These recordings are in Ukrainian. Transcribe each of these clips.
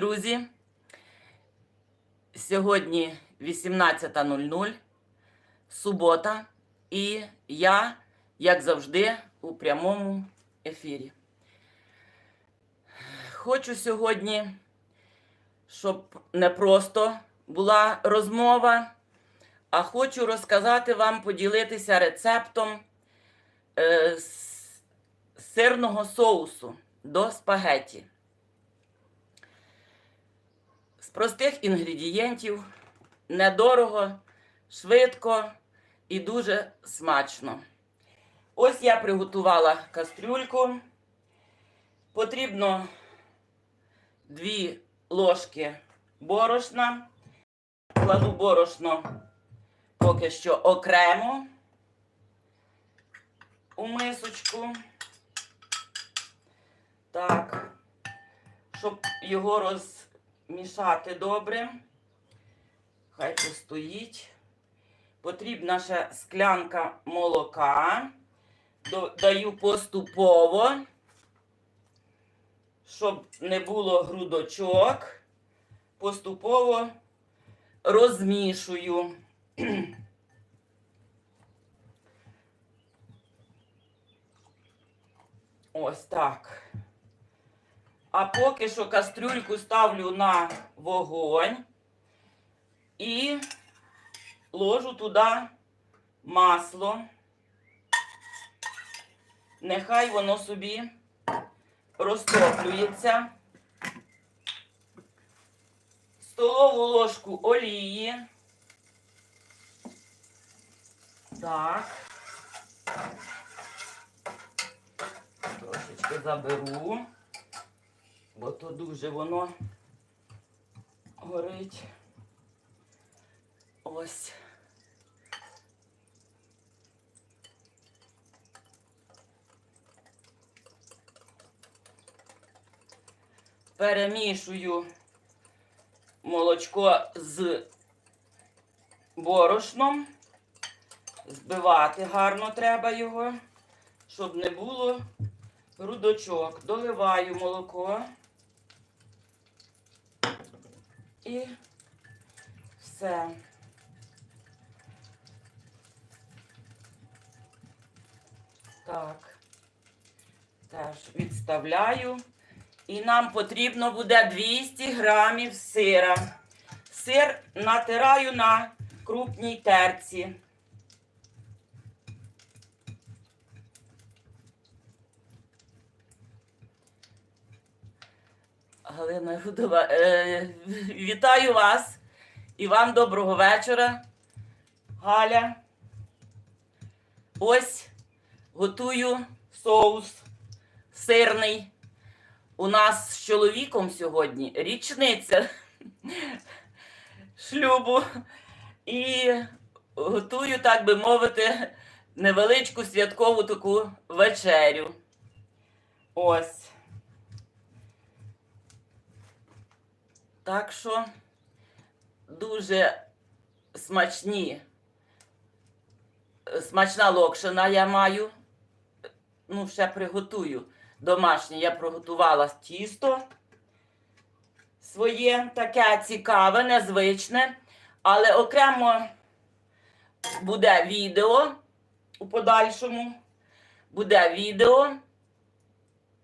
друзі. Сьогодні 18.00, субота, і я, як завжди, у прямому ефірі. Хочу сьогодні, щоб не просто була розмова, а хочу розказати вам, поділитися рецептом е, сирного соусу до спагетті. З простих інгредієнтів, недорого, швидко і дуже смачно. Ось я приготувала кастрюльку. Потрібно 2 ложки борошна. Кладу борошно поки що окремо у мисочку. Так, щоб його розмішати добре. Хай постоїть. Потрібна ще склянка молока. Даю поступово, щоб не було грудочок. Поступово розмішую. Ось так. А поки що кастрюльку ставлю на вогонь і ложу туди масло. Нехай воно собі розтоплюється. Столову ложку олії. Так. Трошечки заберу, бо то дуже воно горить. Ось. Перемішую молочко з борошном. Збивати гарно треба його, щоб не було грудочок. Доливаю молоко. І все. Так. Теж відставляю. І нам потрібно буде 200 грамів сира. Сир натираю на крупній терці. Галина Рудова, е, вітаю вас і вам доброго вечора. Галя. Ось готую соус сирний. У нас з чоловіком сьогодні річниця шлюбу. І готую, так би мовити, невеличку святкову таку вечерю. Ось. Так що дуже смачні, смачна локшина я маю. Ну, ще приготую домашнє. Я приготувала тісто своє, таке цікаве, незвичне. Але окремо буде відео у подальшому. Буде відео.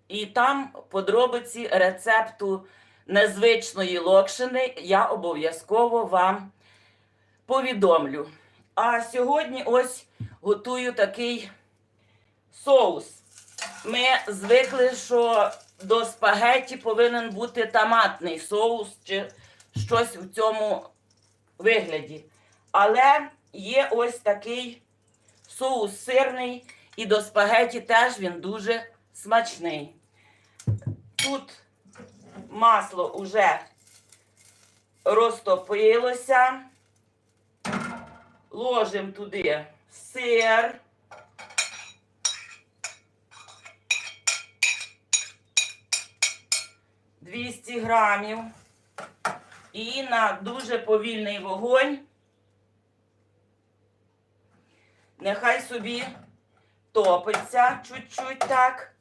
І там подробиці рецепту незвичної локшини я обов'язково вам повідомлю. А сьогодні ось готую такий соус. Ми звикли, що до спагетті повинен бути томатний соус чи щось в цьому вигляді. Але є ось такий соус сирний, і до спагеті теж він дуже смачний. Тут масло уже розтопилося. Ложимо туди сир. Двісті грамів. І на дуже повільний вогонь. Нехай собі топиться чуть-чуть так.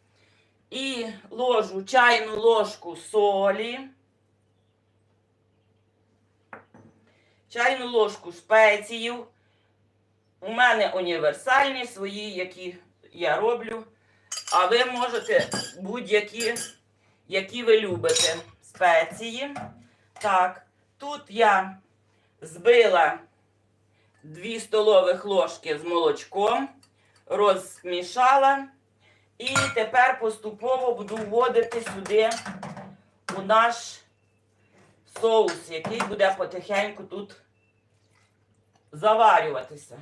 І ложу чайну ложку солі. чайну ложку спеціїв. У мене універсальні свої, які я роблю. А ви можете будь-які, які ви любите спеції. Так, тут я збила 2 столових ложки з молочком, розмішала. І тепер поступово буду вводити сюди у наш соус, який буде потихеньку тут заварюватися.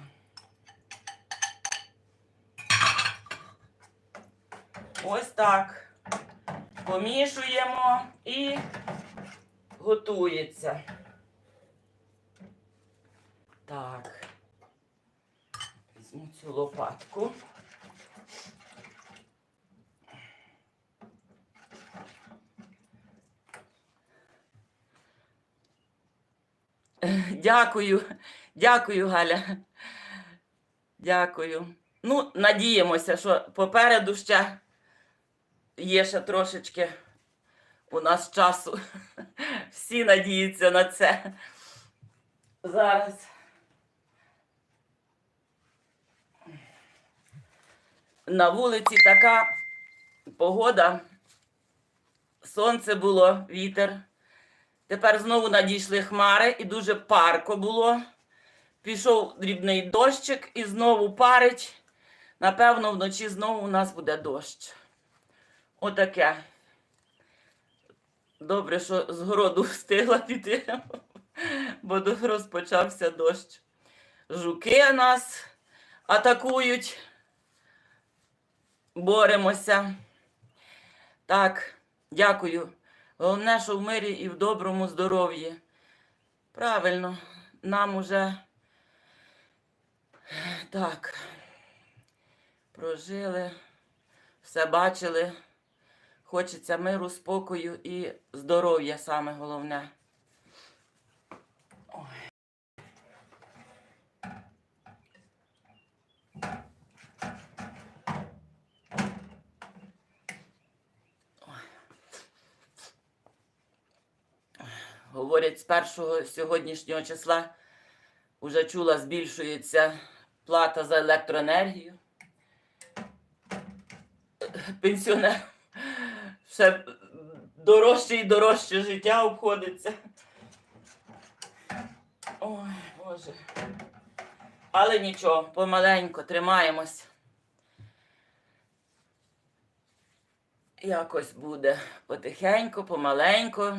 Ось так. Помішуємо і готується. Так. Візьму цю лопатку. Дякую, дякую, Галя. Дякую. Ну, надіємося, що попереду ще є ще трошечки у нас часу. Всі надіються на це. Зараз. На вулиці така погода. Сонце було, вітер. Тепер знову надійшли хмари і дуже парко було. Пішов дрібний дощик і знову парить. Напевно, вночі знову у нас буде дощ. Отаке. Добре, що з городу встигла піти, бо розпочався дощ. Жуки нас атакують. Боремося. Так, дякую. Головне, що в мирі і в доброму здоров'ї. Правильно, нам уже так. Прожили, все бачили. Хочеться миру, спокою і здоров'я саме головне. Говорять, з першого сьогоднішнього числа вже чула, збільшується плата за електроенергію. Пенсіонер все дорожче і дорожче життя обходиться. Ой, Боже. Але нічого, помаленько тримаємось. Якось буде потихеньку, помаленьку.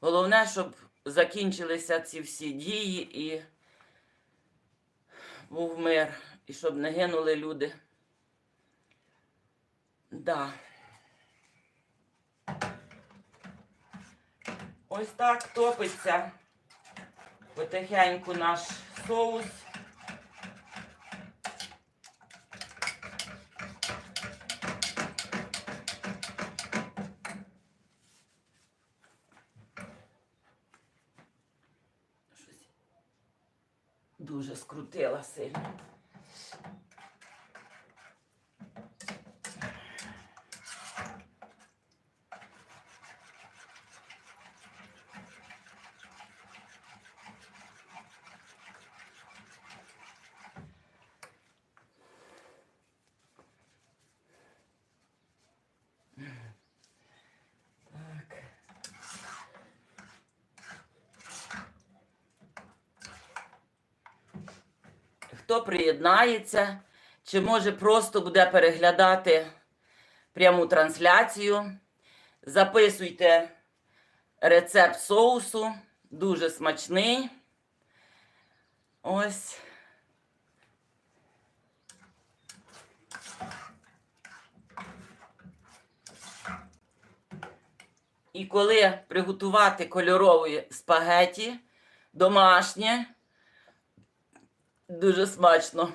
Головне, щоб закінчилися ці всі дії і був мир, і щоб не гинули люди. Да. Ось так топиться потихеньку наш соус. дуже скрутила сильно. Хто приєднається, чи може просто буде переглядати пряму трансляцію, записуйте рецепт соусу, дуже смачний. Ось. І коли приготувати кольорові спагеті домашнє, дуже смачно.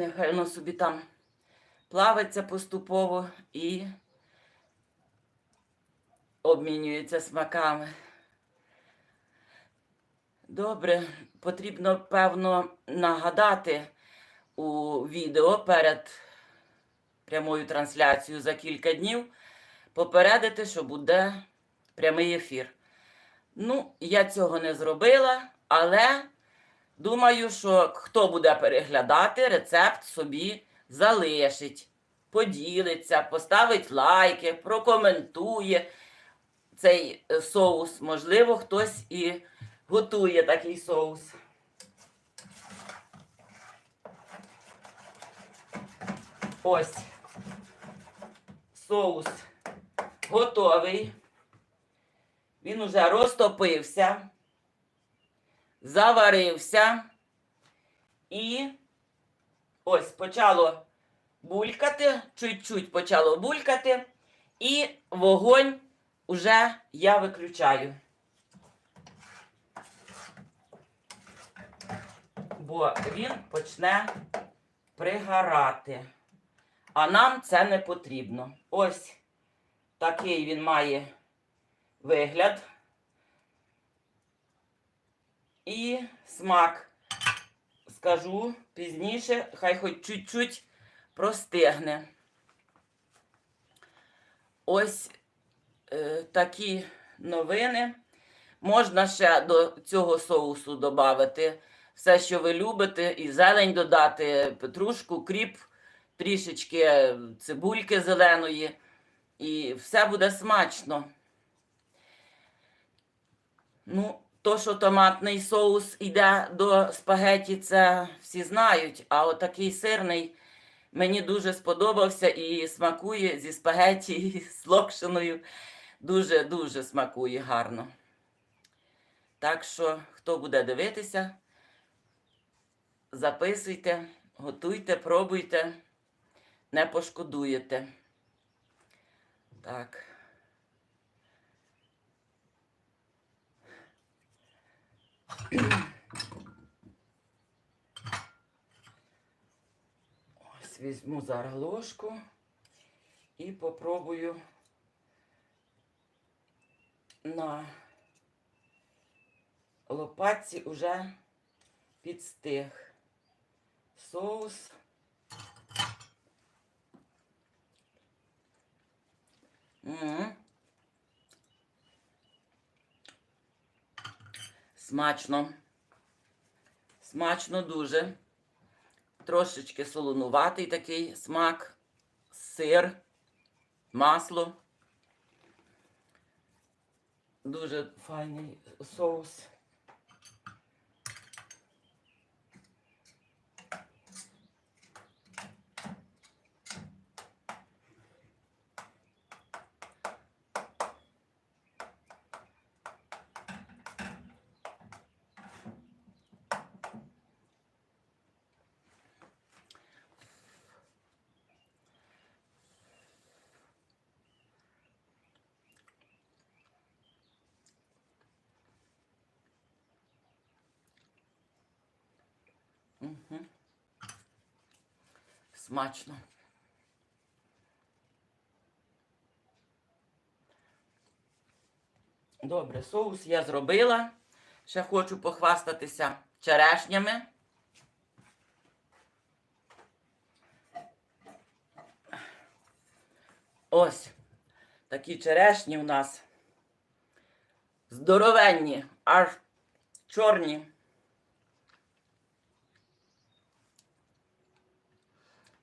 Нехай воно собі там плавиться поступово і обмінюється смаками. Добре, потрібно, певно, нагадати у відео перед прямою трансляцією за кілька днів, попередити, що буде прямий ефір. Ну, я цього не зробила, але думаю, що хто буде переглядати, рецепт собі залишить, поділиться, поставить лайки, прокоментує цей соус. Можливо, хтось і готує такий соус. Ось соус готовий. Він уже розтопився, заварився і ось почало булькати, чуть-чуть почало булькати, і вогонь уже я виключаю. Бо він почне пригорати. А нам це не потрібно. Ось такий він має вигляд. І смак. Скажу пізніше, хай хоч чуть-чуть простигне. Ось е, такі новини. Можна ще до цього соусу додати все, що ви любите, і зелень додати, петрушку, кріп, трішечки цибульки зеленої, і все буде смачно. Ну, то, що томатний соус йде до спагеті, це всі знають. А отакий сирний мені дуже сподобався і смакує зі спагеті з локшиною. Дуже-дуже смакує гарно. Так що, хто буде дивитися, записуйте, готуйте, пробуйте, не пошкодуєте. Так. Ось візьму зараз ложку і попробую на лопатці уже підстиг соус. М. Смачно. Смачно дуже. Трошечки солонуватий такий смак, сир, масло. Дуже файний соус. Угу. Смачно. Добре, соус я зробила. Ще хочу похвастатися черешнями. Ось такі черешні у нас. Здоровенні, аж чорні.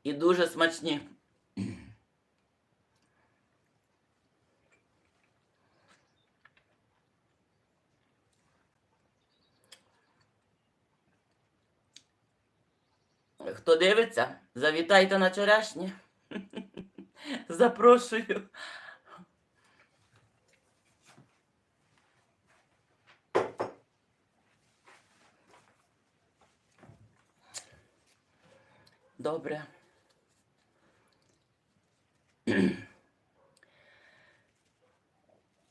І дуже смачні. Хто дивиться, завітайте на черешні. Запрошую. Добре.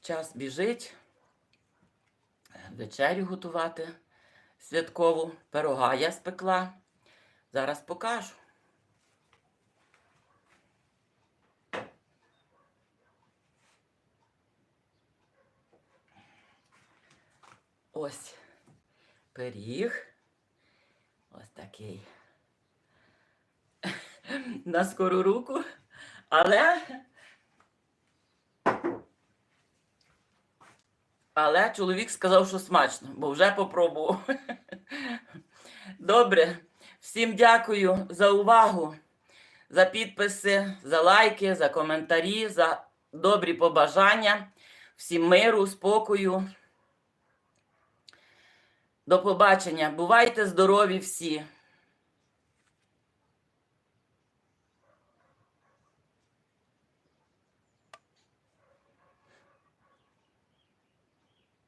Час біжить, вечерю готувати святкову пирога я спекла. Зараз покажу. Ось пиріг. Ось такий. На скору руку. Але. Але чоловік сказав, що смачно, бо вже попробував. Добре. Всім дякую за увагу, за підписи, за лайки, за коментарі, за добрі побажання. Всім миру, спокою. До побачення. Бувайте здорові всі!